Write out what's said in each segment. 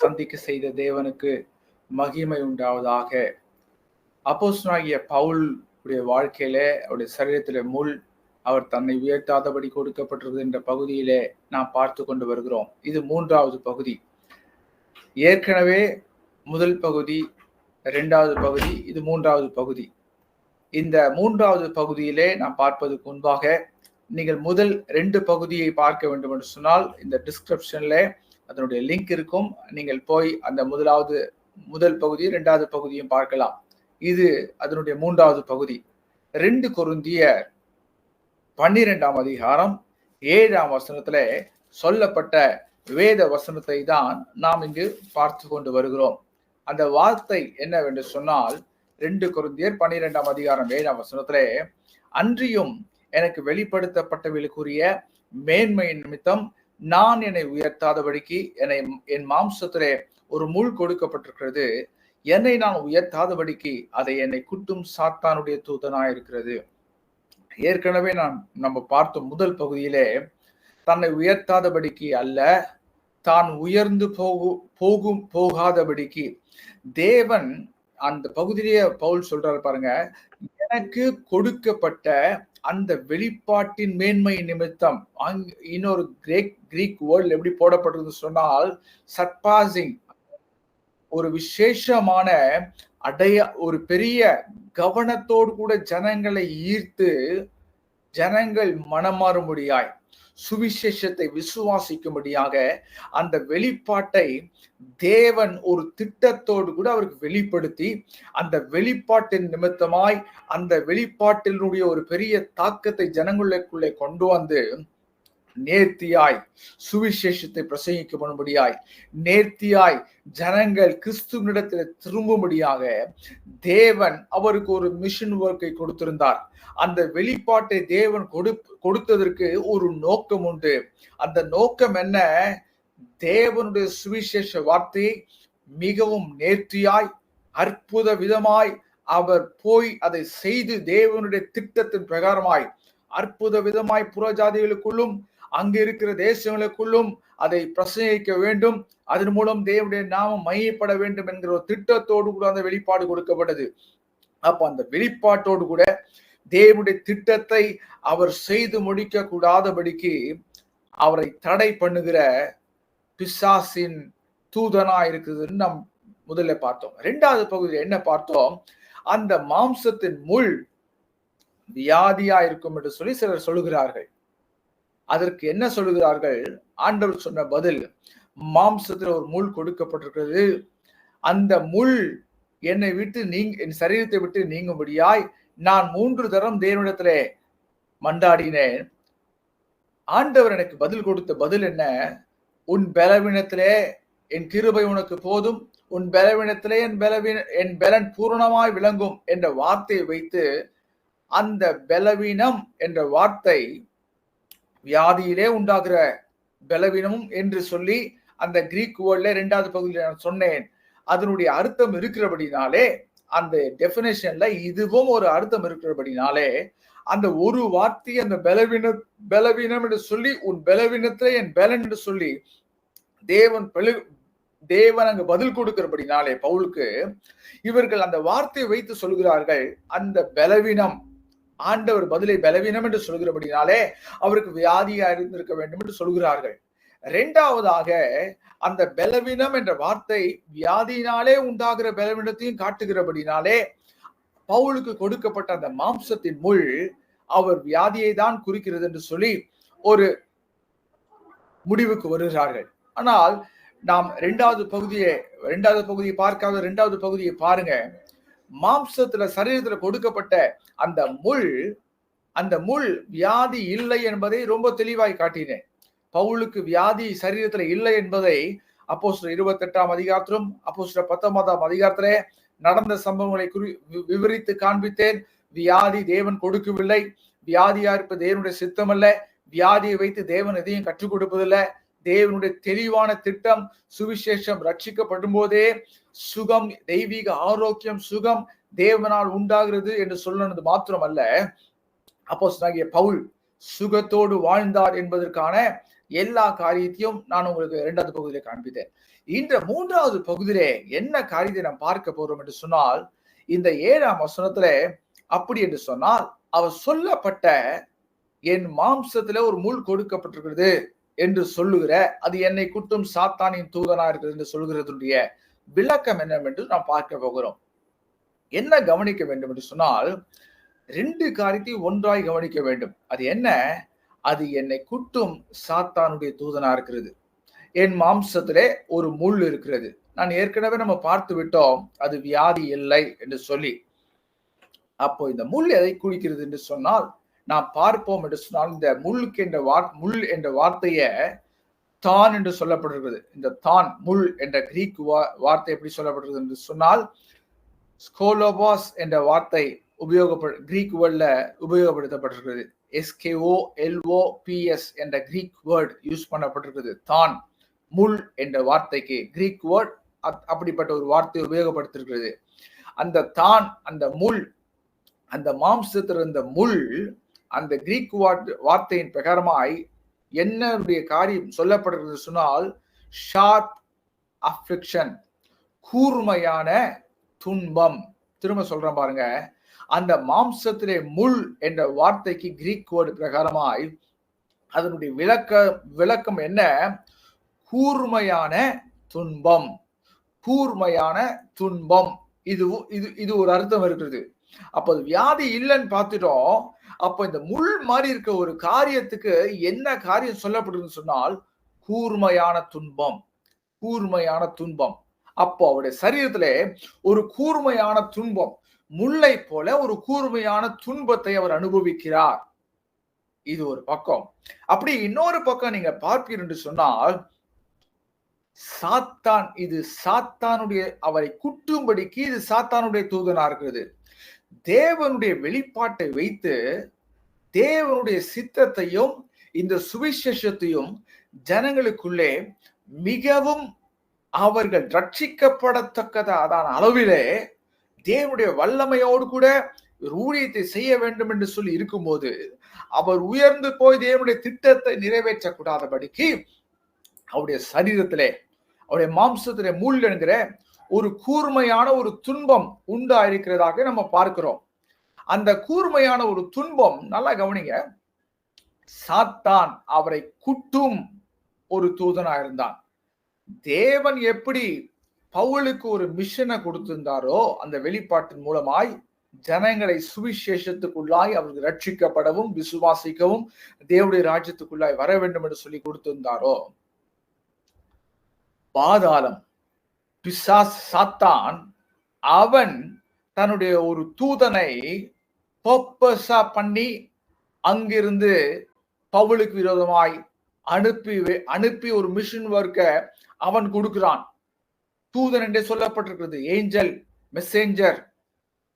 சந்திக்க செய்த தேவனுக்கு மகிமை உண்டாவதாக. அப்போஸ்தலனாகிய பவுல் உடைய வாழ்க்கையிலே அவருடைய சரீரத்தில முள் அவர் தன்னை உயர்த்தாதபடி கொடுக்கப்பட்டது என்ற பகுதியிலே நாம் பார்த்து கொண்டு வருகிறோம். இது மூன்றாவது பகுதி. ஏற்கனவே முதல் பகுதி இரண்டாவது பகுதி இது மூன்றாவது பகுதி. இந்த மூன்றாவது பகுதியிலே நாம் பார்ப்பதற்கு முன்பாக நீங்கள் முதல் ரெண்டு பகுதியை பார்க்க வேண்டும் என்று சொன்னால் இந்த டிஸ்கிரிப்ஷன்ல அதனுடைய லிங்க் இருக்கும். நீங்கள் போய் அந்த முதலாவது முதல் பகுதி இரண்டாவது பகுதியும் பார்க்கலாம். இது அதனுடைய மூன்றாவது பகுதி. ரெண்டு குருந்திய பன்னிரெண்டாம் அதிகாரம் ஏழாம் வசனத்துல சொல்லப்பட்ட வேத வசனத்தை தான் நாம் இங்கு பார்த்து கொண்டு வருகிறோம். அந்த வார்த்தை என்னவென்று சொன்னால் ரெண்டு குருந்தியர் பன்னிரெண்டாம் அதிகாரம் ஏழாம் வசனத்திலே அன்றியும் எனக்கு வெளிப்படுத்தப்பட்டவர்களுக்குரிய மேன்மையின் நிமித்தம் நான் என்னை உயர்த்தாதபடிக்கு என்னை என் மாம்சத்திலே ஒரு முள் கொடுக்கப்பட்டிருக்கிறது. என்னை நான் உயர்த்தாதபடிக்கு அதை என்னை குட்டும் சாத்தானுடைய தூதனாயிருக்கிறது. ஏற்கனவே நான் நம்ம பார்த்த முதல் பகுதியிலே தன்னை உயர்த்தாதபடிக்கு அல்ல தான் உயர்ந்து போகும் போகும் போகாதபடிக்கு தேவன் அந்த பகுதியிலேயே பவுல் சொல்றாரு பாருங்க எனக்கு கொடுக்கப்பட்ட அந்த வெளிப்பாட்டின் மேன்மை நிமித்தம் இன்னொரு கிரேக் கிரீக் வேர்ல்ட் எப்படி போடப்பட்டது சொன்னால் சர்பாசிங். ஒரு விசேஷமான அடைய ஒரு பெரிய கவனத்தோடு கூட ஜனங்களை ஈர்த்து ஜனங்கள் மனமாறும்படியாய் சுவிசேஷத்தை விசுவாசிக்கும்படியாக அந்த வெளிப்பாட்டை தேவன் ஒரு திட்டத்தோடு கூட அவருக்கு வெளிப்படுத்தி அந்த வெளிப்பாட்டின் நிமித்தமாய் அந்த வெளிப்பாட்டினுடைய ஒரு பெரிய தாக்கத்தை ஜனங்களுக்குள்ளே கொண்டு வந்து நேர்த்தியாய் சுவிசேஷத்தை பிரசங்கிக்கப்படும்படியாய் நேர்த்தியாய் ஜனங்கள் கிறிஸ்துவனிடத்தில் திரும்பும்படியாக தேவன் அவருக்கு ஒரு மிஷன் ஒர்க்கை கொடுத்திருந்தார். அந்த வெளிப்பாட்டை தேவன் கொடு கொடுத்ததற்கு ஒரு நோக்கம் உண்டு. அந்த நோக்கம் என்ன? தேவனுடைய சுவிசேஷ வார்த்தையை மிகவும் நேர்த்தியாய் அற்புத விதமாய் அவர் போய் அதை செய்து தேவனுடைய திட்டத்தின் பிரகாரமாய் அற்புத விதமாய் புறஜாதிகளுக்குள்ளும் அங்கு இருக்கிற தேசங்களுக்குள்ளும் அதை பிரசங்கிக்க வேண்டும். அதன் மூலம் தேவனுடைய நாமம் மையப்பட வேண்டும் என்கிற ஒரு திட்டத்தோடு கூட அந்த வெளிப்பாடு கொடுக்கப்பட்டது. அப்ப அந்த வெளிப்பாட்டோடு கூட தேவனுடைய திட்டத்தை அவர் செய்து முடிக்க கூடாதபடிக்கு அவரை தடை பண்ணுகிற பிசாசின் தூதனா இருக்குதுன்னு நம் முதல்ல பார்த்தோம். ரெண்டாவது பகுதியில் என்ன பார்த்தோம்? அந்த மாம்சத்தின் முள் வியாதியா இருக்கும் என்று சொல்லி சிலர் சொல்லுகிறார்கள். அதற்கு என்ன சொல்லுகிறார்கள்? ஆண்டவர் சொன்ன பதில் மாம்சத்தில் ஒரு முள் கொடுக்கப்பட்டிருக்கிறது. அந்த முள் என்னை விட்டு நீங்க என் சரீரத்தை விட்டு நீங்கும்படியாய் நான் மூன்று தரம் தேவனிடத்திலே மண்டாடினேன். ஆண்டவர் எனக்கு பதில் கொடுத்த பதில் என்ன? உன் பலவீனத்திலே என் கிருபை உனக்கு போதும். உன் பலவீனத்திலே என் பலவீன என் பலன் பூரணமாய் விளங்கும் என்ற வார்த்தையை வைத்து அந்த பலவீனம் என்ற வார்த்தை வியாதியிலே உண்டாகிற பலவீனமும் என்று சொல்லி அந்த கிரீக் வேர்ல்ட்ல இரண்டாவது பகுதியில் நான் சொன்னேன். அதனுடைய அர்த்தம் இருக்கிறபடினாலே அந்த டெபினேஷன்ல இதுவும் ஒரு அர்த்தம் இருக்கிறபடினாலே அந்த ஒரு வார்த்தை அந்த பலவீன பலவீனம் என்று சொல்லி உன் பலவீனத்துல என் பலன் என்று சொல்லி தேவன் தேவன் அங்கு பதில் கொடுக்கிறபடினாலே பவுலுக்கு இவர்கள் அந்த வார்த்தையை வைத்து சொல்கிறார்கள் அந்த பலவீனம் ஆண்டவர் பதிலை பலவீனம் என்று சொல்கிறபடினாலே அவருக்கு வியாதியா இருந்திருக்க வேண்டும் என்று சொல்கிறார்கள். இரண்டாவதாக அந்த பலவீனம் என்ற வார்த்தை வியாதியினாலே உண்டாகிற பலவீனத்தையும் காட்டுகிறபடினாலே பவுலுக்கு கொடுக்கப்பட்ட அந்த மாம்சத்தின் முள் அவர் வியாதியை தான் குறிக்கிறது என்று சொல்லி ஒரு முடிவுக்கு வருகிறார்கள். ஆனால் நாம் இரண்டாவது பகுதியை இரண்டாவது பகுதியை பார்க்காத இரண்டாவது பகுதியை பாருங்க. மாம்சத்துல சரீரத்துல கொடுக்கப்பட்ட அந்த முள் அந்த முள் வியாதி இல்லை என்பதை ரொம்ப தெளிவாய் காட்டினேன். பவுலுக்கு வியாதி சரீரத்துல இல்லை என்பதை அப்போ சில இருபத்தி எட்டாம் அதிகாரத்திலும் அப்போ சில பத்தொன்பதாம் அதிகாரத்திலே நடந்த சம்பவங்களை குறி விவரித்து காண்பித்தேன். வியாதி தேவன் கொடுக்கவில்லை. வியாதியா இருப்பது தேவனுடைய சித்தம் அல்ல வியாதியை வைத்து தேவன் எதையும் கற்றுக் கொடுப்பதில்லை. தேவனுடைய தெளிவான திட்டம் சுவிசேஷம் ரட்சிக்கப்படும் போதே சுகம் தெய்வீக ஆரோக்கியம் சுகம் தேவனால் உண்டாகிறது என்று சொல்லனது மாத்திரம் அல்ல அப்போ பவுல் சுகத்தோடு வாழ்ந்தார் என்பதற்கான எல்லா காரியத்தையும் நான் உங்களுக்கு இரண்டாவது பகுதியிலே காண்பித்தேன். இந்த மூன்றாவது பகுதியிலே என்ன காரியத்தை நாம் பார்க்க போறோம் என்று சொன்னால் இந்த ஏழாம் வசனத்துல அப்படி என்று சொன்னால் அவர் சொல்லப்பட்ட என் மாம்சத்துல ஒரு முள் கொடுக்கப்பட்டிருக்கிறது. என்று சொல்லுகிற அது என்னை குட்டும் சாத்தானின் தூதனா இருக்கிறது என்று சொல்கிறதுடைய விளக்கம் என்னவென்று நாம் பார்க்க போகிறோம். என்ன கவனிக்க வேண்டும் என்று சொன்னால் ரெண்டு காரியத்தை ஒன்றாய் கவனிக்க வேண்டும். அது என்ன? அது என்னை குட்டும் சாத்தானுடைய தூதனா இருக்கிறது. என் மாம்சத்திலே ஒரு முள் இருக்கிறது. நான் ஏற்கனவே நம்ம பார்த்து விட்டோம் அது வியாதி இல்லை என்று சொல்லி. அப்போ இந்த முள் எதை குடிக்கிறது என்று சொன்னால் நாம் பார்ப்போம் என்று சொன்னால் இந்த முள்ளுக்கு என்ற வார் முள் என்ற வார்த்தையை தான் என்று சொல்லப்பட்டிருக்கிறது இந்த தான் முள் என்ற கிரீக் வார்த்தை எப்படி சொல்லப்பட்டிருக்கிறது என்று சொன்னால் ஸ்கோலோபாஸ் என்ற வார்த்தை உபயோகப்படு கிரீக் வேர்ட்ல உபயோகப்படுத்தப்பட்டிருக்கிறது. எஸ்கேஓ எல்ஓ பிஎஸ் என்ற கிரீக் வேர்ட் யூஸ் பண்ணப்பட்டிருக்கிறது. தான் முள் என்ற வார்த்தைக்கு கிரீக் வேர்ட் அப்படிப்பட்ட ஒரு வார்த்தை உபயோகப்படுத்திருக்கிறது. அந்த தான் அந்த முள் அந்த மாம்சத்தில் இருந்த முள் அந்த கிரீக் வார்த்தையின் பிரகாரமாய் என்னுடைய காரியம் சொல்லப்படுகிறது சொன்னால் ஷார்ப் அஃபிக்ஷன் கூர்மையான துன்பம். திரும்ப சொல்றேன் பாருங்க. அந்த மாம்சத்திலே முள் என்ற வார்த்தைக்கு கிரீக் வேர்டு பிரகாரமாய் அதனுடைய விளக்க விளக்கம் என்ன? கூர்மையான துன்பம். கூர்மையான துன்பம். இது இது இது ஒரு அர்த்தம் இருக்கிறது. அப்போ வியாதி இல்லைன்னு பார்த்துட்டோம். அப்போ இந்த முள் மாதிரி இருக்க ஒரு காரியத்துக்கு என்ன காரியம் சொல்லப்படுதுன்னு சொன்னால் கூர்மையான துன்பம். கூர்மையான துன்பம். அப்போ அவருடைய சரீரத்துல ஒரு கூர்மையான துன்பம் முல்லை போல ஒரு கூர்மையான துன்பத்தை அவர் அனுபவிக்கிறார். இது ஒரு பக்கம். அப்படி இன்னொரு பக்கம் நீங்க பார்ப்பீர் என்று சொன்னால் சாத்தான் இது சாத்தானுடைய அவரை குட்டும்படிக்கு இது சாத்தானுடைய தூதனா இருக்கிறது. தேவனுடைய வெளிப்பாட்டை வைத்து தேவனுடைய சித்தத்தையும் இந்த சுவிசேஷத்தையும் ஜனங்களுக்குள்ளே மிகவும் அவர்கள் ரட்சிக்கப்படத்தக்கதான அளவிலே தேவனுடைய வல்லமையோடு கூட ஊழியத்தை செய்ய வேண்டும் என்று சொல்லி இருக்கும்போது அவர் உயர்ந்து போய் தேவனுடைய திட்டத்தை நிறைவேற்றக்கூடாதபடிக்கு அவருடைய சரீரத்திலே அவருடைய மாம்சத்திலே மூல் என்கிற ஒரு கூர்மையான ஒரு துன்பம் உண்டாயிருக்கிறதாக நம்ம பார்க்கிறோம். அந்த கூர்மையான ஒரு துன்பம் நல்லா கவனிங்க சாத்தான் அவரை குட்டும் ஒரு தூதனா இருந்தான். தேவன் எப்படி பவுலுக்கு ஒரு மிஷனை கொடுத்திருந்தாரோ அந்த வெளிப்பாட்டின் மூலமாய் ஜனங்களை சுவிசேஷத்துக்குள்ளாய் அவர்கள் ரட்சிக்கப்படவும் விசுவாசிக்கவும் தேவடைய ராஜ்யத்துக்குள்ளாய் வர வேண்டும் என்று சொல்லி கொடுத்திருந்தாரோ? பாதாளம். பிசாஸ் சாத்தான் அவன் தன்னுடைய ஒரு தூதனை பர்பஸா பண்ணி அங்கிருந்து பவுலுக்கு விரோதமாய் அனுப்பி அனுப்பி ஒரு மிஷின் ஒர்க்க அவன் கொடுக்கிறான். தூதன் என்றே சொல்லப்பட்டிருக்கிறது. ஏஞ்சல் மெசேஞ்சர்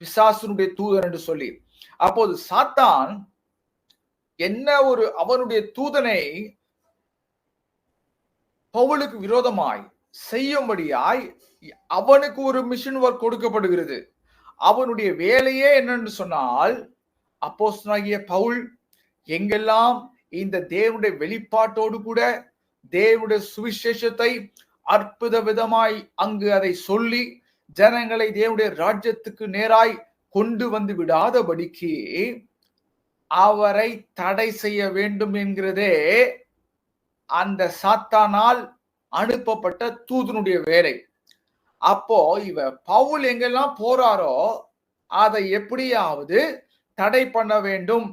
பிசாசனுடைய தூதன் என்று சொல்லி. அப்போது சாத்தான் என்ன ஒரு அவனுடைய தூதனை பவுலுக்கு விரோதமாய் செய்யும்படியாய் அவனுக்கு ஒரு மிஷின் ஒர்க் கொடுக்கப்படுகிறது. அவனுடைய வேலையே என்னன்னு சொன்னால் அப்போஸ்தனாகிய பவுல் எங்கெல்லாம் இந்த தேவனுடைய வெளிப்பாட்டோடு கூட தேவனுடைய சுவிசேஷத்தை அற்புத விதமாய் அங்கு அதை சொல்லி ஜனங்களை தேவனுடைய ராஜ்யத்துக்கு நேராய் கொண்டு வந்து விடாதபடிக்கு அவரை தடை செய்ய வேண்டும் என்கிறதே அந்த சாத்தானால் அனுப்பப்பட்ட தூதனுடைய வேலை. அப்போ இவ பவுல் எங்கெல்லாம் போறாரோ அதை எப்படியாவது தடை பண்ண வேண்டும்.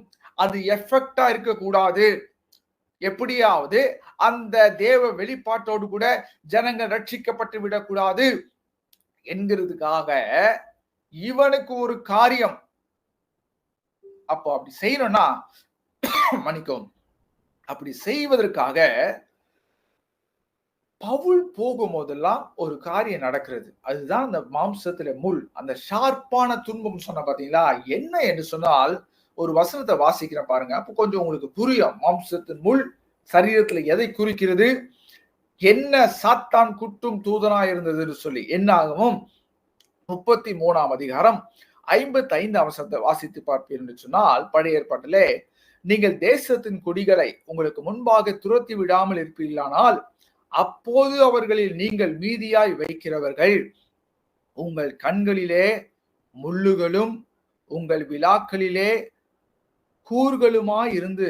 அது எஃபெக்டா இருக்கக்கூடாது. எப்படியாவது அந்த தேவ வெளிப்பாட்டோடு கூட ஜனங்கள் ரட்சிக்கப்பட்டு விடக்கூடாது என்கிறதுக்காக இவனுக்கு ஒரு காரியம். அப்போ அப்படி செய்யணும்னா மன்னிக்கும் அப்படி செய்வதற்காக பவுல் போகும்போதெல்லாம் ஒரு காரியம் நடக்கிறது. அதுதான் அந்த மாம்சத்துல முள். அந்த ஷார்ப்பான துன்பம் சொன்ன பாத்தீங்களா? என்ன என்று சொன்னால் ஒரு வசனத்தை வாசிக்கிறேன் பாருங்க. அப்போ கொஞ்சம் உங்களுக்கு புரியும். மாம்சத்தின் முள் சரீரத்துல எதை குறிக்கிறது? என்ன சாத்தான் குட்டும் தூதனா இருந்ததுன்னு சொல்லி. என்னாகவும்? முப்பத்தி மூணாம் அதிகாரம் ஐம்பத்தி ஐந்து அவசரத்தை வாசித்து பார்ப்பீர் என்று சொன்னால் பழைய ஏற்பாட்டிலே நீங்கள் தேசத்தின் குடிகளை உங்களுக்கு முன்பாக துரத்தி விடாமல் இருப்பீர்களானால் அப்போது அவர்களில் நீங்கள் மீதியாய் வைக்கிறவர்கள் உங்கள் கண்களிலே முள்ளுகளும் உங்கள் விழாக்களிலே கூர்களுமாய் இருந்து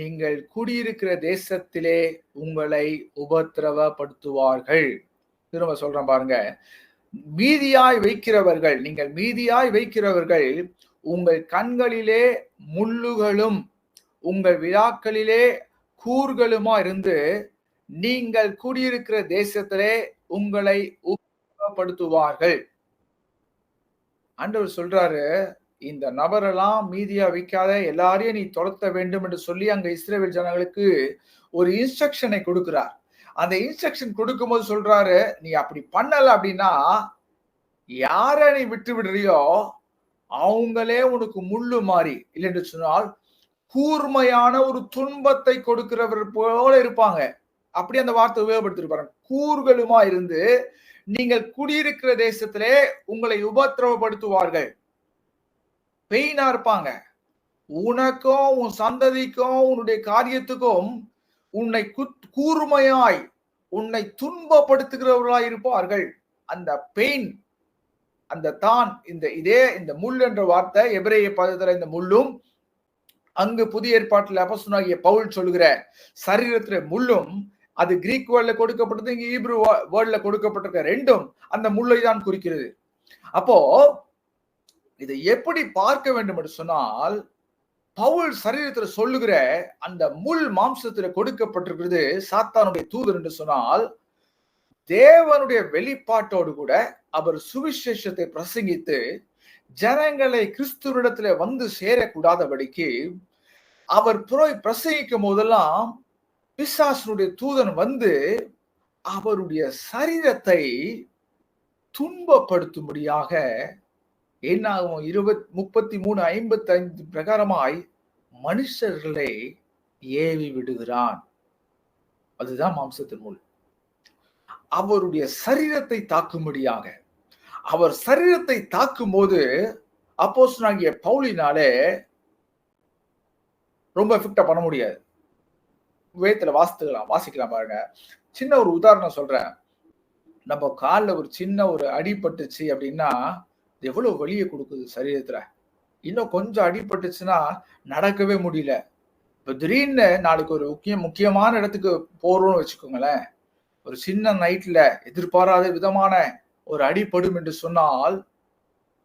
நீங்கள் குடியிருக்கிற தேசத்திலே உங்களை உபத்திரவப்படுத்துவார்கள். திரும்ப சொல்றேன் பாருங்க. மீதியாய் வைக்கிறவர்கள் நீங்கள் மீதியாய் வைக்கிறவர்கள் உங்கள் கண்களிலே முள்ளுகளும் உங்கள் விழாக்களிலே கூர்களுமா இருந்து நீங்கள் கூடியிருக்கிற தேசத்திலே உங்களை உபத்திரவப்படுத்துவார்கள் ஆண்டவர் சொல்றாரு இந்த நபரெல்லாம் மீதியா வைக்காத எல்லாரையும் நீ துரத்த வேண்டும் என்று சொல்லி அங்க இஸ்ரேல் ஜனங்களுக்கு ஒரு இன்ஸ்ட்ரக்ஷனை கொடுக்கிறார். அந்த இன்ஸ்ட்ரக்ஷன் கொடுக்கும்போது சொல்றாரு நீ அப்படி பண்ணல அப்படின்னா யார நீ விட்டு விடுறியோ அவங்களே உனக்கு முள்ளு மாறி இல்லை என்று சொன்னால் கூர்மையான ஒரு துன்பத்தை கொடுக்கிறவர் போல இருப்பாங்க. அப்படி அந்த வார்த்தை உபயோகப்படுத்திருப்பாங்க கூறுகளுமா இருந்து நீங்கள் குடியிருக்கிற தேசத்திலே உங்களை உபத்திரவப்படுத்துவார்கள். பெயினா இருப்பாங்க. உனக்கும் உன் சந்ததிக்கும் உன்னுடைய காரியத்துக்கும் உன்னை கூர்மையாய் உன்னை துன்பப்படுத்துகிறவர்களாய் இருப்பார்கள். அந்த பெயின் அந்த தான் இந்த இதே இந்த முள் என்ற வார்த்தை எபிரேய பதத்துல இந்த முள்ளும் அங்கு புதிய ஏற்பாட்டில் அப்பசுனாகிய பவுல் சொல்லுகிற சரீரத்துல முள்ளும் அது கிரீக் வேர்ல்ட்ல கொடுக்கப்பட்டது இங்க ஈப்ரு வேர்ல்ட்ல கொடுக்கப்பட்டிருக்க ரெண்டும் அந்த முள்ளை தான் குறிக்கிறது. அப்போ இதை எப்படி பார்க்க வேண்டும் என்று சொன்னால் பவுல் சரீரத்துல சொல்லுகிற அந்த முள் மாம்சத்துல கொடுக்கப்பட்டிருக்கிறது சாத்தானுடைய தூதர் என்று சொன்னால் தேவனுடைய வெளிப்பாட்டோடு கூட அவர் சுவிசேஷத்தை பிரசங்கித்து ஜனங்களை கிறிஸ்துவிடத்துல வந்து சேரக்கூடாதபடிக்கு அவர் புரோய் பிரசங்கிக்கும் போதெல்லாம் பிசாசனுடைய தூதன் வந்து அவருடைய சரீரத்தை துன்பப்படுத்தும்படியாக என்னாகும்? இருபத் முப்பத்தி மூணு ஐம்பத்தி ஐந்து பிரகாரமாய் மனுஷர்களை ஏவி விடுகிறான். அதுதான் மாம்சத்தின் முள். அவருடைய சரீரத்தை தாக்கும்படியாக. அவர் சரீரத்தை தாக்கும் போது அப்போஸ் நாங்கிய பவுலினாலே ரொம்ப எஃபெக்டா பண்ண முடியாது. வேத்துல வாசித்துக்கலாம் வாசிக்கலாம் பாருங்க. சின்ன ஒரு உதாரணம் சொல்றேன். நம்ம காலில் ஒரு சின்ன ஒரு அடிபட்டுச்சு அப்படின்னா எவ்வளவு வலியை கொடுக்குது சரீரத்துல? இன்னும் கொஞ்சம் அடிபட்டுச்சுன்னா நடக்கவே முடியல. இப்போ திடீர்னு நாளைக்கு ஒரு முக்கிய முக்கியமான இடத்துக்கு போறோம்னு வச்சுக்கோங்களேன். ஒரு சின்ன நைட்ல எதிர்பாராத விதமான ஒரு அடிப்படும் என்று சொன்னால்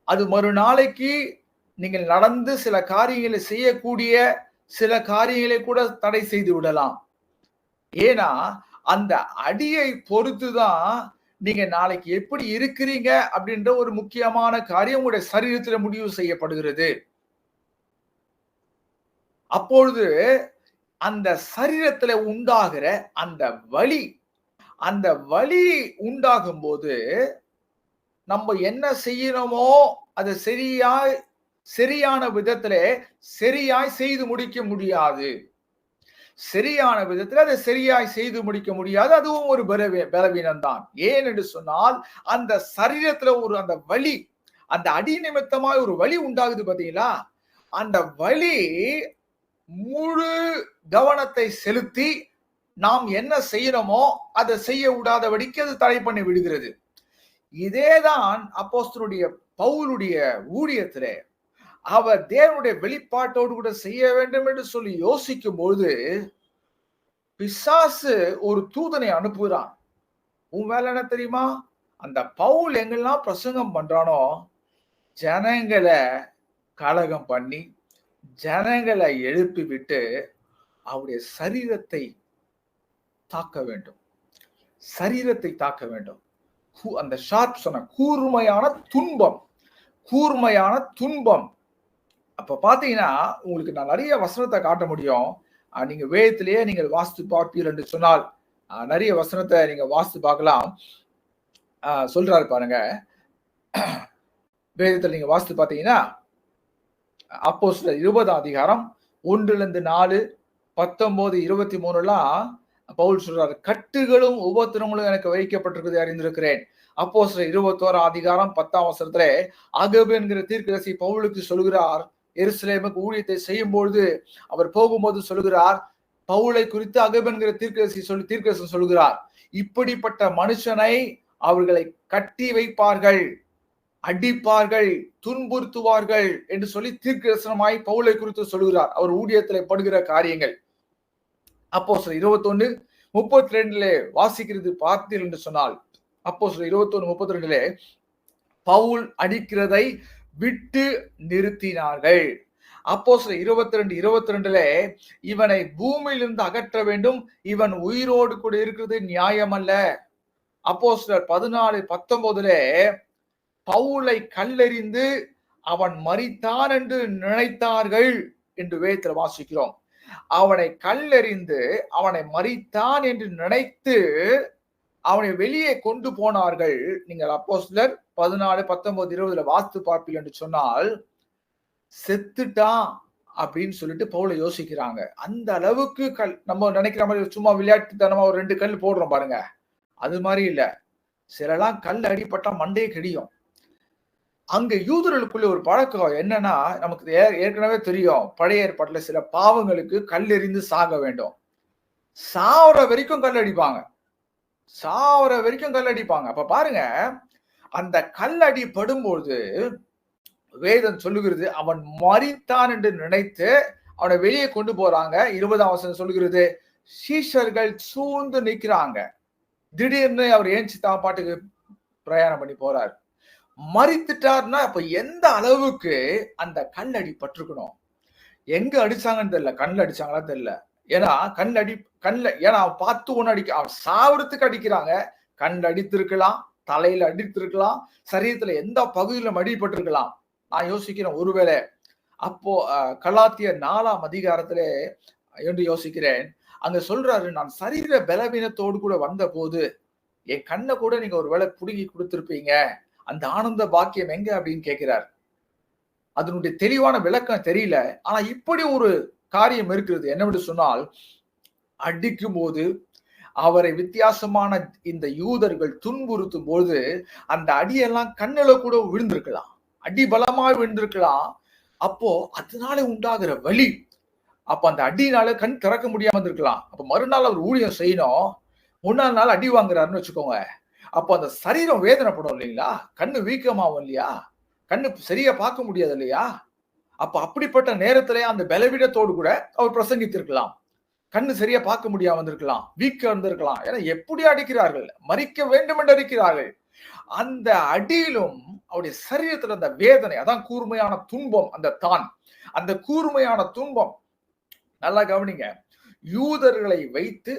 அது மறுநாளைக்கு நீங்கள் நடந்து சில காரியங்களை செய்யக்கூடிய சில காரியங்களை கூட தடை செய்து விடலாம். ஏன்னா அந்த அடியை பொறுத்துதான் நீங்க நாளைக்கு எப்படி இருக்கிறீங்க அப்படின்ற ஒரு முக்கியமான காரியம் உங்களுடைய சரீரத்துல முடிவு செய்யப்படுகிறது. அப்பொழுது அந்த சரீரத்துல உண்டாகிற அந்த வலி அந்த வலி உண்டாகும் போது நம்ம என்ன செய்யணுமோ அதை சரியா சரியான விதத்துல சரியாய் செய்து முடிக்க முடியாது. சரியான விதத்தில் அதை சரியாய் செய்து முடிக்க முடியாது. அதுவும் ஒரு பலவீனம் தான் ஏன் என்று சொன்னால் அந்த சரீரத்துல ஒரு அந்த வலி அந்த அடி நிமித்தமாய் ஒரு வலி உண்டாகுது பாத்தீங்களா? அந்த வலி முழு கவனத்தை செலுத்தி நாம் என்ன செய்யணுமோ அதை செய்ய விடாதபடிக்கு அது தடை பண்ணி விடுகிறது. இதேதான் அப்போஸ்தருடைய பவுலுடைய ஊழியத்திலே அவர் தேவனுடைய வெளிப்பாட்டோடு கூட செய்ய வேண்டும் என்று சொல்லி யோசிக்கும் பொழுது பிசாசு ஒரு தூதனை அனுப்புகிறான். உன் வேலை என்ன தெரியுமா? அந்த பவுல் எங்கெல்லாம் பிரசங்கம் பண்றானோ ஜனங்களை கலகம் பண்ணி ஜனங்களை எழுப்பி விட்டு அவருடைய சரீரத்தை தாக்க வேண்டும். சரீரத்தை தாக்க வேண்டும். அந்த ஷார்ப் சொன்ன கூர்மையான துன்பம் கூர்மையான துன்பம் அப்ப பாத்தீங்கன்னா உங்களுக்கு நான் நிறைய வசனத்தை காட்ட முடியும். நீங்க வேதத்திலேயே நீங்கள் வாஸ்து பார்ப்பீர் என்று சொன்னால் நிறைய வசனத்தை நீங்க வாஸ்து பார்க்கலாம். சொல்றாரு பாருங்க. வேதத்தில் நீங்க வாஸ்து பார்த்தீங்கன்னா அப்போ சில இருபதாம் அதிகாரம் ஒன்றுலேருந்து நாலு பத்தொன்பது இருபத்தி மூணுலாம் பவுல் சொல்றாரு கட்டுகளும் உபத்திரங்களும் எனக்கு வைக்கப்பட்டிருக்கிறது அறிந்திருக்கிறேன். அப்போ சில இருபத்தோரா அதிகாரம் பத்தாம் வசனத்துல அகபு என்கிற தீர்க்கரசி பவுலுக்கு சொல்கிறார் எருசலேமுக்கு ஊழியத்தை செய்யும் பொழுது அவர் போகும்போது சொல்லுகிறார் பவுலை குறித்து அகபென்கிற தீர்க்கரசி சொல்லி தீர்க்கரசன் சொல்லுகிறார் இப்படிப்பட்ட மனுஷனை அவர்களை கட்டி வைப்பார்கள் அடிப்பார்கள் துன்புறுத்துவார்கள் என்று சொல்லி தீர்க்கரசனமாய் பவுலை குறித்து சொல்லுகிறார். அவர் ஊழியத்திலே படுகிற காரியங்கள். அப்போ சில இருபத்தி ஒண்ணு முப்பத்தி ரெண்டுல வாசிக்கிறது பார்த்தீர்கள் என்று சொன்னால் அப்போ சில இருபத்தி ஒண்ணு முப்பத்தி ரெண்டுல பவுல் அடிக்கிறதை விட்டு நிறுத்தினார்கள். அப்போ சில இருபத்தி ரெண்டு இருபத்தி ரெண்டுல இவனை பூமியிலிருந்து அகற்ற வேண்டும். இவன் உயிரோடு கூட இருக்கிறது நியாயம் அல்ல அப்போ சிலர் பதினாலு பத்தொன்பதுல பவுலை கல்லெறிந்து அவன் மறித்தான் என்று நினைத்தார்கள் என்று வேத்துல வாசிக்கிறோம். அவனை கல்லெறிந்து அவனை மறித்தான் என்று நினைத்து அவனை வெளியே கொண்டு போனார்கள். நீங்கள் அப்போ சிலர் பதினாலு பத்தொன்பது இருபதுல வாஸ்து பார்ப்பீர்கள் என்று சொன்னால் செத்துட்டான் அப்படின்னு சொல்லிட்டு பவுல யோசிக்கிறாங்க. அந்த அளவுக்கு கல் நம்ம நினைக்கிற மாதிரி சும்மா விளையாட்டுத்தனமா ஒரு ரெண்டு கல் போடுறோம் பாருங்க. அது மாதிரி இல்லை. சிலலாம் கல் அடிப்பட்டா மண்டையே கிடையும். அங்க யூதர்களுக்குள்ள ஒரு பழக்கம் என்னன்னா நமக்கு ஏற்கனவே தெரியும் பழைய ஏற்பாட்டுல சில பாவங்களுக்கு கல் எறிந்து சாக வேண்டும். சாவர வரைக்கும் கல் அடிப்பாங்க. சாவர வரைக்கும் கல் அடிப்பாங்க அப்ப பாருங்க அந்த கல் அடி படும்போது வேதம் சொல்லுகிறது அவன் மறித்தான் என்று நினைத்து அவனை வெளியே கொண்டு போறாங்க. இருபதாம் வசனம் சொல்லுகிறது சீஷர்கள் சூழ்ந்து நிற்கிறாங்க. திடீர்னு அவர் ஏஞ்சி தான் பாட்டுக்கு பிரயாணம் பண்ணி போறாரு. மறித்துட்டார்னா அப்ப எந்த அளவுக்கு அந்த கல் அடி பட்டிருக்கணும்? எங்க அடிச்சாங்கன்னு தெரியல கண்ணில் அடிச்சாங்களா தெரியல. ஏன்னா கண் அடி கண்ணில் ஏன்னா அவன் பார்த்து ஒன்று அடிக்க அவன் சாவரத்துக்கு அடிக்கிறாங்க. கண் அடித்திருக்கலாம் தலையில அடித்திருக்கலாம் சரீரத்துல எந்த பகுதியிலும் அடிபட்டிருக்கலாம். நான் யோசிக்கிறேன் ஒருவேளை அப்போ கலாத்திய நாலாம் அதிகாரத்தில் என்று யோசிக்கிறேன். அங்க சொல்றாரு நான் சரீர பலவீனத்தோடு கூட வந்த போது என் கண்ணை கூட நீங்க ஒரு வேலை புடுங்கி கொடுத்திருப்பீங்க. அந்த ஆனந்த பாக்கியம் எங்க அப்படின்னு கேட்கிறார். அதனுடைய தெளிவான விளக்கம் தெரியல. ஆனா இப்படி ஒரு காரியம் இருக்கிறது. என்னவென்று சொன்னால் அடிக்கும் போது அவரை வித்தியாசமான இந்த யூதர்கள் துன்புறுத்தும் போது அந்த அடியெல்லாம் கண்ணில கூட விழுந்திருக்கலாம். அடி பலமாக விழுந்திருக்கலாம். அப்போ அதனால உண்டாகிற வலி அப்ப அந்த அடினால கண் திறக்க முடியாம இருந்திருக்கலாம். அப்ப மறுநாள் அவர் ஊழியம் செய்யணும். முன்னாள் நாள் அடி வாங்குறாருன்னு வச்சுக்கோங்க. அப்போ அந்த சரீரம் வேதனைப்படும் இல்லைங்களா? கண்ணு வீக்கமாகும் இல்லையா? கண்ணு சரியா பார்க்க முடியாது இல்லையா? அப்ப அப்படிப்பட்ட நேரத்திலே அந்த பலவீனத்தோடு கூட அவர் பிரசங்கித்திருக்கலாம். கண்ணு சரியா பார்க்க முடியாம வந்திருக்கலாம் வீக்க வந்திருக்கலாம் ஏன்னா எப்படி அடிக்கிறார்கள்? மறிக்க வேண்டும் என்று அடிக்கிறார்கள். அந்த அடியிலும் அவருடைய சரீரத்தில் அந்த வேதனை அதான் கூர்மையான துன்பம் அந்த தான். அந்த கூர்மையான துன்பம். நல்லா கவனிங்க. யூதர்களை வைத்து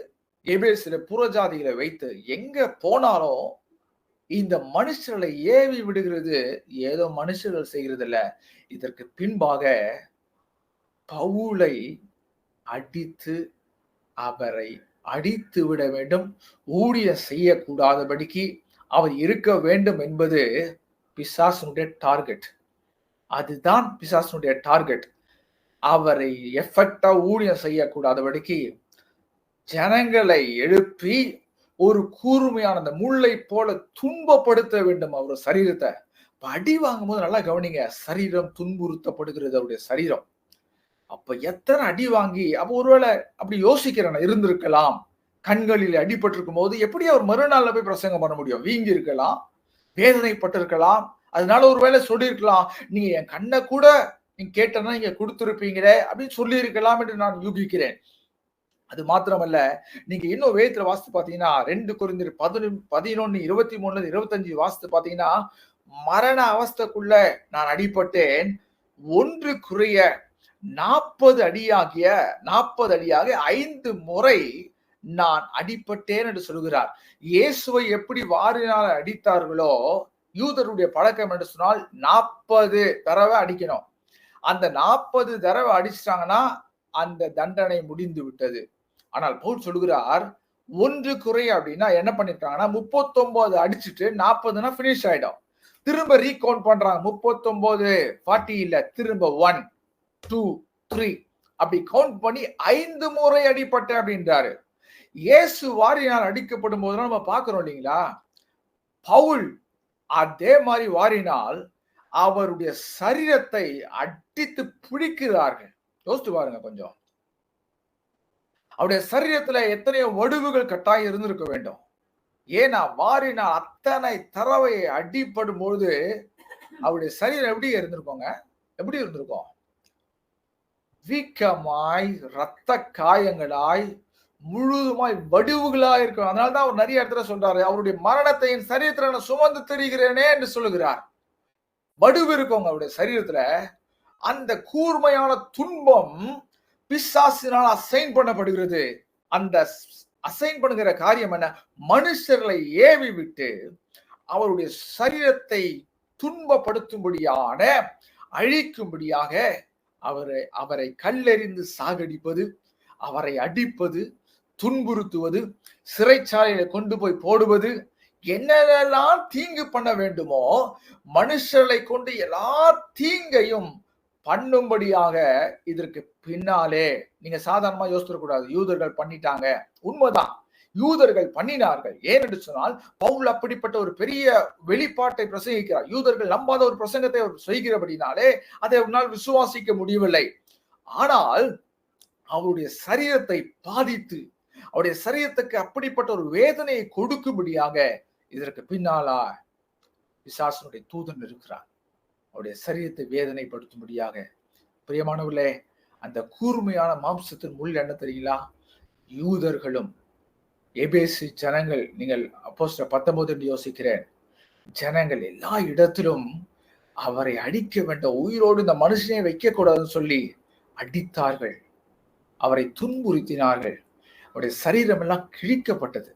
எபேசில புறஜாதிகளை வைத்து எங்க போனாலும் இந்த மனுஷர்களை ஏவி விடுகிறது ஏதோ மனுஷர்கள் செய்கிறது இல்ல இதற்கு பின்பாக பவுலை அடித்து அவரை அடித்து விட வேண்டும். ஊழிய செய்யக்கூடாதபடிக்கு அவர் இருக்க வேண்டும் என்பது பிசாசனுடைய டார்கெட். அதுதான் பிசாசனுடைய டார்கெட். அவரை எஃபெக்டா ஊழியம் செய்யக்கூடாதபடிக்கு ஜனங்களை எழுப்பி ஒரு கூர்மையான அந்த முல்லை போல துன்பப்படுத்த வேண்டும் அவர் சரீரத்தை. அடி வாங்கும் போது நல்லா கவனிங்க சரீரம் துன்புறுத்தப்படுகிறது அவருடைய சரீரம். அப்ப எத்தனை அடி வாங்கி அப்ப ஒருவேளை அப்படி யோசிக்கிறேன் இருந்திருக்கலாம். கண்களில் அடிபட்டிருக்கும் போது எப்படி அவர் மறுநாள்ல போய் பிரசங்கம் பண்ண முடியும்? வீங்கி இருக்கலாம் வேதனைப்பட்டிருக்கலாம் அதனால ஒருவேளை சொல்லியிருக்கலாம். நீங்க என் கண்ணை கூட நீங்க கேட்டனா நீங்க கொடுத்துருப்பீங்களே அப்படின்னு சொல்லியிருக்கலாம் என்று நான் யூகிக்கிறேன். அது மாத்திரமல்ல நீங்க இன்னும் வேதத்துல வாசித்து பாத்தீங்கன்னா ரெண்டு குறைந்த பதினொன்று பதினொன்னு இருபத்தி மூணுல இருபத்தஞ்சு வாசித்து பாத்தீங்கன்னா மரண அவஸ்தைக்குள்ள நான் அடிபட்டேன். ஒன்று குறைய நாற்பது அடியாகிய நாற்பது அடியாக ஐந்து முறை நான் அடிப்பட்டேன் என்று சொல்கிறார். இயேசுவை எப்படி வாரினால் அடித்தார்களோ யூதருடைய பழக்கம் என்று சொன்னால் நாற்பது தடவை அடிக்கணும். அந்த நாற்பது தடவை அடிச்சிட்டாங்கன்னா அந்த தண்டனை முடிந்து விட்டது. ஆனால் பவுல் சொல்கிறார் ஒன்று குறை அப்படின்னா என்ன பண்ணிருக்காங்கன்னா முப்பத்தொன்பது அடிச்சுட்டு நாற்பதுனா பினிஷ் ஆயிடும். திரும்ப ரீகவுண்ட் பண்றாங்க முப்பத்தொன்பது ஃபார்ட்டி இல்ல திரும்ப ஒன் டூ த்ரீ அப்படி கவுண்ட் பண்ணி ஐந்து முறை அடிப்பட்ட அப்படின்றாரு. இயேசு வாரினால் அடிக்கப்படும் போதுலாம் நம்ம பாக்குறோம் இல்லைங்களா? பவுல் அதே மாதிரி வாரினால் அவருடைய சரீரத்தை அடித்து பிடிக்கிறார்கள். யோசித்து பாருங்க கொஞ்சம். அவருடைய சரீரத்துல எத்தனையோ வடுவுகள் கட்டாயம் இருந்திருக்க வேண்டும். ஏன்னா வாரினால் அத்தனை தரவை அடிப்படும் பொழுது அவருடைய சரீரம் எப்படி இருந்திருக்கோங்க? எப்படி இருந்திருக்கும்? வீக்கமாய் ரத்த காயங்களாய் முழுதுமாய் வடிவுகளாய் இருக்கும். அதனால்தான் அவர் நிறைய இடத்துல சொல்றாரு அவருடைய மரணத்தை என் சரீரத்துல நான் சுமந்து தெரிகிறேனே என்று சொல்லுகிறார். வடுவு இருக்கவங்க அவருடைய சரீரத்துல. அந்த கூர்மையான துன்பம் பிசாசினால் அசைன் பண்ணப்படுகிறது. அந்த அசைன் பண்ணுகிற காரியம் என்ன? மனுஷர்களை ஏவி விட்டு அவருடைய சரீரத்தை துன்பப்படுத்தும்படியான அழிக்கும்படியாக அவரை அவரை கல்லெறிந்து சாகடிப்பது அவரை அடிப்பது துன்புறுத்துவது சிறைச்சாலையில கொண்டு போய் போடுவது என்னெல்லாம் தீங்கு பண்ண வேண்டுமோ மனுஷர்களை கொண்டு எல்லா தீங்கையும் பண்ணும்படியாக இதற்கு பின்னாலே நீங்க சாதாரணமா யோசிச்சிடக்கூடாது யூதர்கள் பண்ணிட்டாங்க. உண்மைதான். யூதர்கள் பண்ணினார்கள். ஏனென்று சொன்னால் பவுல் அப்படிப்பட்ட ஒரு பெரிய வெளிப்பாட்டை பிரசங்கிக்கிறார். யூதர்கள் நம்பாத ஒரு பிரசங்கத்தை அவர் செய்கிறபடினாலே அதை அவனால் விசுவாசிக்க முடியவில்லை. ஆனால் அவருடைய சரீரத்தை பாதித்து அவருடைய சரீரத்துக்கு அப்படிப்பட்ட ஒரு வேதனையை கொடுக்கும்படியாக இதற்கு பின்னாலா பிசாசனுடைய தூதன் இருக்கிறார். அவருடைய சரீரத்தை வேதனைப்படுத்தும்படியாக. பிரியமானவர்களே அந்த கூர்மையான மாம்சத்தின் முள் என்ன தெரியுங்களா? யூதர்களும் எபேசி ஜனங்கள் நீங்கள் அப்போஸ்ட பத்தொன்பது என்று யோசிக்கிறேன். ஜனங்கள் எல்லா இடத்திலும் அவரை அடிக்க வேண்ட உயிரோடு இந்த மனுஷனை வைக்கக்கூடாதுன்னு சொல்லி அடித்தார்கள். அவரை துன்புறுத்தினார்கள். அவருடைய சரீரம் எல்லாம் கிழிக்கப்பட்டது.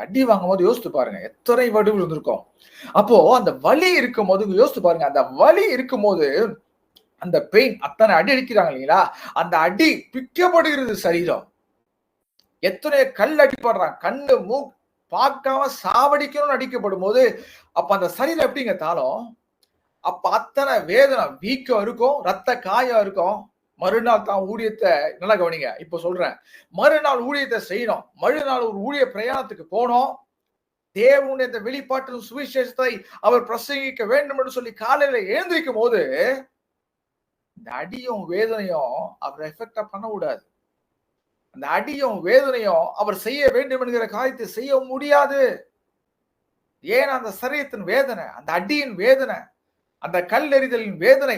அடி வாங்கும் போது யோசித்து பாருங்க எத்தனை வடிவு இருந்திருக்கும். அப்போ அந்த வலி இருக்கும் போது யோசித்து பாருங்க அந்த வலி இருக்கும் போது அந்த பெயின் அத்தனை அடி அடிக்கிறாங்க இல்லைங்களா? அந்த அடி பிக்கப்படுகிறது சரீரம். எத்தனை கல் அடிப்படுறான் கண்ணு மூ பார்க்காம சாவடிக்கணும்னு அடிக்கப்படும் போது அப்ப அந்த சரீரம் எப்படிங்க தாளம் அப்ப அத்தனை வேதனை வீக்கம் இருக்கும் ரத்த காயம் இருக்கும். மறுநாள் தான் ஊழியத்தை நல்லா கவனிங்க இப்ப சொல்றேன். மறுநாள் ஊழியத்தை செய்யணும். மறுநாள் ஒரு ஊழிய பிரயாணத்துக்கு போனோம். தேவனுடைய இந்த வெளிப்பாட்டின் சுவிசேஷத்தை அவர் பிரசங்கிக்க வேண்டும் என்று சொல்லி காலையில எழுந்திருக்கும் போது இந்த அடியும் வேதனையும் அவர் எஃபெக்டா பண்ண கூடாது அந்த அடியும் வேதனையும் அவர் செய்ய வேண்டும் என்கிற காரியத்தை செய்ய முடியாது. ஏன்? அந்த சரீரத்தின் வேதனை அந்த அடியின் வேதனை அந்த கல்லெறிதலின் வேதனை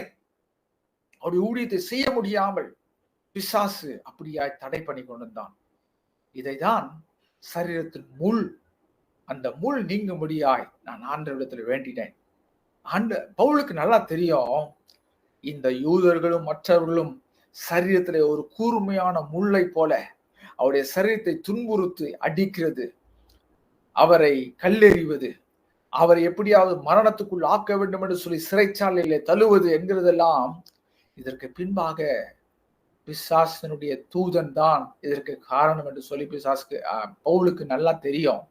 அவருடைய ஊழியத்தை செய்ய முடியாமல் பிசாசு அப்படியாய் தடை பண்ணி கொண்டிருந்தான். இதைதான் சரீரத்தின் முள் அந்த முள் நீங்கும்படியாய் நான் ஆண்டவரிடத்தில் வேண்டினேன். ஆண்ட பவுலுக்கு நல்லா தெரியும். இந்த யூதர்களும் மற்றவர்களும் சரீரத்திலே ஒரு கூர்மையான முள்ளை போல அவருடைய சரீரத்தை துன்புறுத்து அடிக்கிறது. அவரை கல்லெறிவது அவரை எப்படியாவது மரணத்துக்குள் ஆக்க வேண்டும் என்று சொல்லி சிறைச்சாலையிலே தழுவது என்கிறதெல்லாம் இதற்கு பின்பாக பிசாசனுடைய தூதன் தான் இதற்கு காரணம் என்று சொல்லி பிசாஸ்க்கு பவுலுக்கு நல்லா தெரியும்.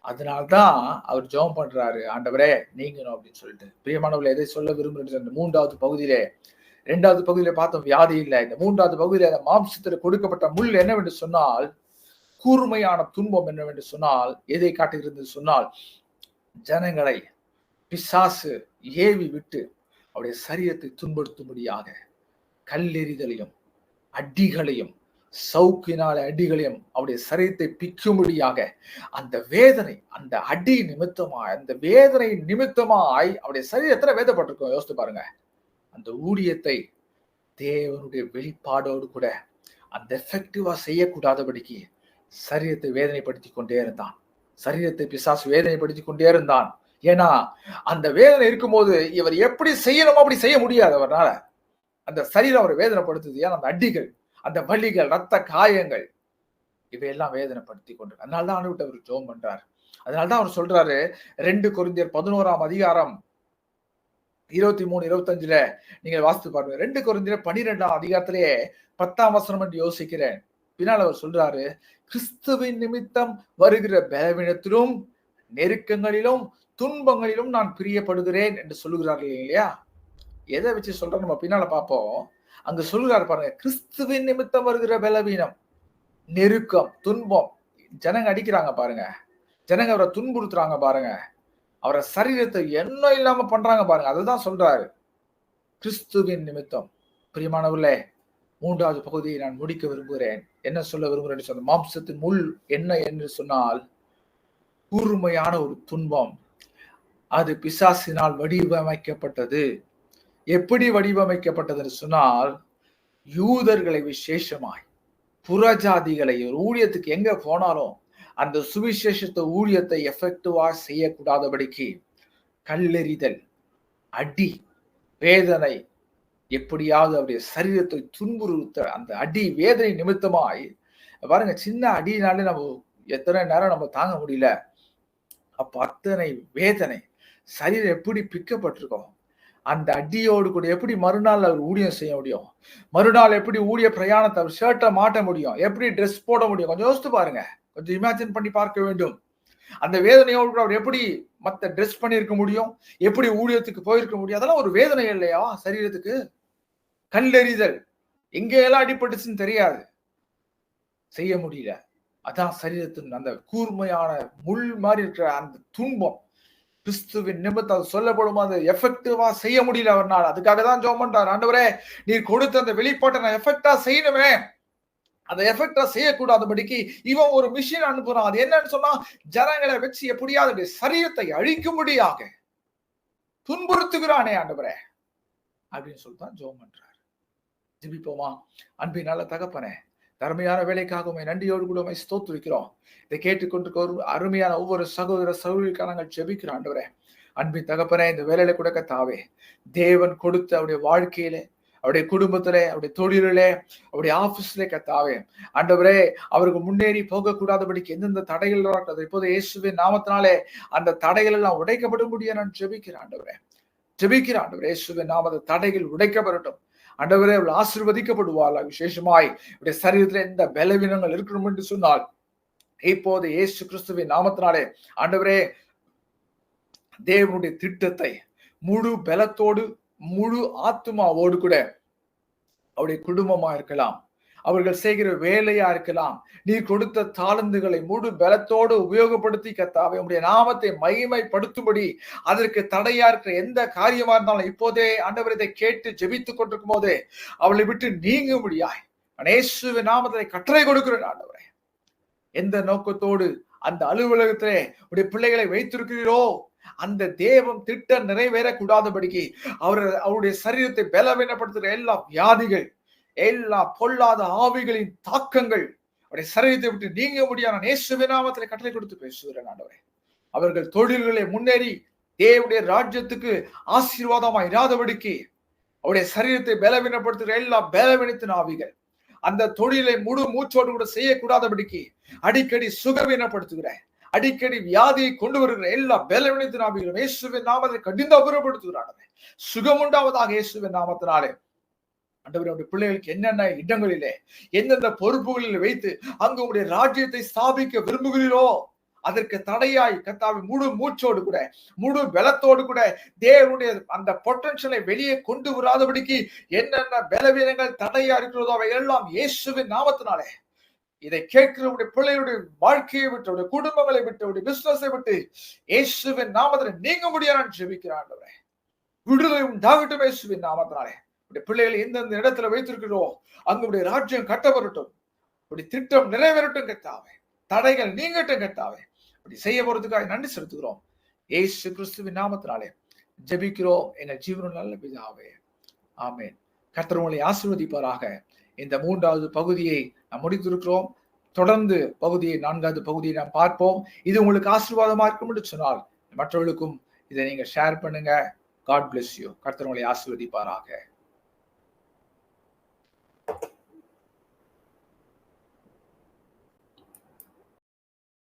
அதனால்தான் அவர் ஜெபம் பண்றாரு. ஆண்டவரே நீங்கணும் அப்படின்னு சொல்லிட்டு. பிரியமானவர்கள் எதை சொல்ல விரும்புகிறேன் அந்த மூன்றாவது பகுதியிலே ரெண்டாவது பகுதியில பார்த்தோம் வியாதி இல்லை. இந்த மூன்றாவது பகுதியில அந்த மாம்சத்தில் கொடுக்கப்பட்ட முள் என்னவென்று சொன்னால் கூர்மையான துன்பம் என்னவென்று சொன்னால் எதை காட்டுகிறது சொன்னால் ஜனங்களை பிசாசு ஏவி விட்டு அவருடைய சரீரத்தை துன்படுத்தும்படியாக கல்லெறிதலையும் அடிகளையும் சவுக்கினால அடிகளையும் அவருடைய சரீரத்தை பிக்கும்படியாக அந்த வேதனை அந்த அடி நிமித்தமாய் அந்த வேதனை நிமித்தமாய் அவருடைய சரீரத்துல வேதப்பட்டிருக்கோம். யோசித்து பாருங்க. அந்த ஊழியத்தை தேவனுடைய வெளிப்பாடோடு கூட அந்த எஃபெக்டிவா செய்யக்கூடாதபடிக்கு சரீரத்தை வேதனைப்படுத்தி கொண்டே இருந்தான். சரீரத்தை பிசாசு வேதனைப்படுத்தி கொண்டே இருந்தான். ஏன்னா அந்த வேதனை இருக்கும்போது இவர் எப்படி செய்யணுமோ அப்படி செய்ய முடியாது அவரால் அந்த சரீரம் அவரை வேதனைப்படுத்துது. ஏன்னா அந்த அடிகள் அந்த வலிகள் ரத்த காயங்கள் இவையெல்லாம் வேதனைப்படுத்தி கொண்டு. அதனால்தான் அனுவிட்டு அவர் ஜோம் பண்றாரு. அதனால்தான் அவர் சொல்றாரு ரெண்டு குறிந்தியர் பதினோராம் அதிகாரம் இருபத்தி மூணு இருபத்தஞ்சுல நீங்க வாசித்து பாருங்க ரெண்டு குறைந்தியர் பனிரெண்டாம் அதிகாரத்திலேயே பத்தாம் வசனம் என்று யோசிக்கிறேன். பின்னால் அவர் சொல்றாரு கிறிஸ்துவின் நிமித்தம் வருகிற பலவீனத்திலும் நெருக்கங்களிலும் துன்பங்களிலும் நான் பிரியப்படுகிறேன் என்று சொல்லுகிறார்கள் இல்லையா? எதை வச்சு சொல்றோம் நம்ம பின்னால பார்ப்போம். அங்க சொல்லுகிறார் பாருங்க கிறிஸ்துவின் நிமித்தம் வருகிற பலவீனம் நெருக்கம் துன்பம். ஜனங்க அடிக்கிறாங்க பாருங்க. ஜனங்க அவரை துன்புறுத்துறாங்க பாருங்க. அவரை சரீரத்தை என்ன இல்லாம பண்றாங்க பாருங்க. அதுதான் சொல்றாரு. கிறிஸ்துவின் நிமித்தம். பிரியமானவர்களே மூன்றாவது பகுதியை நான் முடிக்க விரும்புகிறேன். என்ன சொல்ல விரும்புகிறேன் சொன்ன மாம்சத்தின் முள் என்ன? என்று சொன்னால் கூர்மையான ஒரு துன்பம். அது பிசாசினால் வடிவமைக்கப்பட்டது. எப்படி வடிவமைக்கப்பட்டதுன்னு சொன்னால் யூதர்களை விசேஷமாய் புறஜாதிகளை ஊழியத்துக்கு எங்க போனாலும் அந்த சுவிசேஷத்தை ஊழியத்தை எஃபெக்டிவா செய்யக்கூடாதபடிக்கு கல்லெறிதல் அடி வேதனை எப்படியாவது அவருடைய சரீரத்தை துன்புறுத்த அந்த அடி வேதனை நிமித்தமாய் பாருங்க சின்ன அடினாலே நம்ம எத்தனை நேரம் நம்ம தாங்க முடியல. அப்ப அத்தனை வேதனை சரீரம் எப்படி பிக்கப்பட்டிருக்கோம்? அந்த அடியோடு கூட எப்படி மறுநாள் அவர் ஊழியம் செய்ய முடியும்? மறுநாள் எப்படி ஊழிய பிரயாணத்தை அவர் ஷர்ட்டை மாட்ட முடியும்? எப்படி ட்ரெஸ் போட முடியும்? கொஞ்சம் யோசித்து பாருங்க. கொஞ்சம் இமேஜின் பண்ணி பார்க்க வேண்டும். அந்த வேதனையோடு கூட அவர் எப்படி மற்ற ட்ரெஸ் பண்ணியிருக்க முடியும்? எப்படி ஊழியத்துக்கு போயிருக்க முடியும்? அதெல்லாம் ஒரு வேதனை இல்லையா? சரீரத்துக்கு? கல்லெறிதல். எங்கெல்லாம் அடிபட்டுச்சுன்னு தெரியாது. செய்ய முடியல. அதான் சரீரத்தின் அந்த கூர்மையான முள் மாதிரி இருக்கிற அந்த துன்பம். கிறிஸ்துவின் நிமித்தம் அது சொல்லப்படும் அது எஃபெக்டிவா செய்ய முடியல அவர்னால். அதுக்காக தான் ஜோம் பண்றார். ஆண்டவரே நீர் கொடுத்த அந்த வெளிப்பாட்டை நான் எஃபெக்டா செய்யணுமே. அந்த எஃபெக்டா செய்யக்கூடாதபடிக்கு இவன் ஒரு மிஷின் அனுப்புறான். அது என்னன்னு சொன்னா ஜனங்களை வச்சு எப்படியாவது சரீரத்தை அழிக்கும்படியாக துன்புறுத்துகிறானே ஆண்டவரே அப்படின்னு சொல்லிதான் ஜோம் பண்றார். ஜிபிப்போமா? அன்பினால தகப்பனே அருமையான வேலைக்காக உண்மை நன்றியோடு கூட உண்மை ஸ்தோத்துவிக்கிறோம் இதை கேட்டுக்கொண்டிருக்க அருமையான ஒவ்வொரு சகோதர சகோதரிக்காக நாங்கள் ஜெபிக்கிறோம் ஆண்டவரே. அன்பின் தகப்பனே இந்த வேலையில கொடுக்க தாவே தேவன் கொடுத்த அவருடைய வாழ்க்கையில அவருடைய குடும்பத்திலே அவருடைய தொழிலே அவருடைய ஆபீஸ்ல கத்தாவே. ஆண்டவரே அவருக்கு முன்னேறி போகக்கூடாதபடிக்கு எந்தெந்த தடைகள் இருக்கிறது இப்போது இயேசுவின் நாமத்தினாலே அந்த தடைகள் எல்லாம் உடைக்கப்படும்படியா நான் ஜெபிக்கிறேன் ஆண்டவரே. ஜெபிக்கிறேன் ஆண்டவரே இயேசுவின் நாமத தடைகள் உடைக்கப்படட்டும். அண்டவரே அவள் ஆசிர்வதிக்கப்படுவாள். விசேஷமாய் இவருடைய சரீரத்தில் எந்த பலவீனங்கள் இருக்கணும் என்று சொன்னால் இப்போது இயேசு கிறிஸ்துவின் நாமத்தினாலே ஆண்டவரே தேவனுடைய திட்டத்தை முழு பலத்தோடு முழு ஆத்மாவோடு கூட அவருடைய குடும்பமா இருக்கலாம். அவர்கள் செய்கிற வேலையா இருக்கலாம். நீ கொடுத்த தாளந்துகளை முழு பலத்தோடு உபயோகப்படுத்தி கத்தாவை உடைய நாமத்தை மகிமைப்படுத்தும்படி அதற்கு தடையா இருக்கிற எந்த காரியமா இருந்தாலும் இப்போதே ஆண்டவர் இதை கேட்டு ஜெபித்துக் கொண்டிருக்கும் போதே அவளை விட்டு நீங்க முடியாய் அனேசுவ நாமத்தை கட்டளை கொடுக்கிறேன் ஆண்டவரே. எந்த நோக்கத்தோடு அந்த அலுவலகத்திலே உடைய பிள்ளைகளை வைத்திருக்கிறீரோ அந்த தேவம் திட்டம் நிறைவேறக்கூடாதபடிக்கு அவர் அவருடைய சரீரத்தை பலவீனப்படுத்துகிற எல்லா வியாதிகள் எல்லா பொல்லாத ஆவிகளின் தாக்கங்கள் அவருடைய சரீரத்தை விட்டு நீங்க முடியாத நேசு நாமத்தில் கட்டளை கொடுத்து பேசுகிறேன் ஆண்டவரே. அவர்கள் தொழில்களை முன்னேறி தேவடைய ராஜ்யத்துக்கு ஆசீர்வாதமா இராதபடிக்கு அவருடைய சரீரத்தை பலவீனப்படுத்துகிற எல்லா பலவீனத்தின் ஆவிகள் அந்த தொழிலை முழு மூச்சோடு கூட செய்யக்கூடாதபடிக்கு அடிக்கடி சுகவீனப்படுத்துகிற அடிக்கடி வியாதியை கொண்டு வருகிற எல்லா பலவீனத்தின் ஆவிகளும் இயேசுவின் நாமத்தை கடிந்து அபுரப்படுத்துகிறானே சுகம் உண்டாவதாக இயேசுவின் நாமத்தினாலே. ஆண்டவர் அவருடைய பிள்ளைகளுக்கு என்னென்ன இடங்களிலே எந்தெந்த பொறுப்புகளில் வைத்து அங்கு உங்களுடைய ராஜ்யத்தை ஸ்தாபிக்க விரும்புகிறீரோ அதற்கு தடையாய் கத்தாவி முழு மூச்சோடு கூட முழு பலத்தோடு கூட தேவனுடைய அந்த பொட்டன்ஷியலை வெளியே கொண்டு வராதபடிக்கு என்னென்ன பலவீனங்கள் தடையா இருக்கிறதோ அவை எல்லாம் இயேசுவின் நாமத்தினாலே. இதை கேட்கிறவருடைய பிள்ளையுடைய வாழ்க்கையை விட்டு குடும்பங்களை விட்டு பிசினஸை விட்டு இயேசுவின் நாமத்தில் நீங்க முடியாது ஜெபிக்கிறான் விடுதலை உண்டாகட்டும் இயேசுவின் நாமத்தினாலே. பிள்ளைகளை எந்தெந்த இடத்துல வைத்திருக்கிறோம்? அங்குடைய ராஜ்யம் கட்டப்படட்டும். அப்படி திட்டம் நிறைவேறட்டும் கத்தாவே தடைகள் நீங்கட்டும் கத்தாவே இப்படி செய்ய போறதுக்காக நன்றி செலுத்துகிறோம். ஏசு கிறிஸ்துவின் நாமத்தினாலே ஜெபிக்கிறோம். எங்கள் ஜீவனம் நல்ல பிதாவே. ஆமேன். கர்த்தர் உங்களை ஆசிர்வதிப்பாராக. இந்த மூன்றாவது பகுதியை நாம் முடித்திருக்கிறோம். தொடர்ந்து பகுதியை நான்காவது பகுதியை நாம் பார்ப்போம். இது உங்களுக்கு ஆசீர்வாதமா இருக்கும் என்று சொன்னால் மற்றவர்களுக்கும் இதை நீங்க ஷேர் பண்ணுங்க. காட் பிளஸ் யூ கர்த்தர் உங்களை ஆசிர்வதிப்பாராக.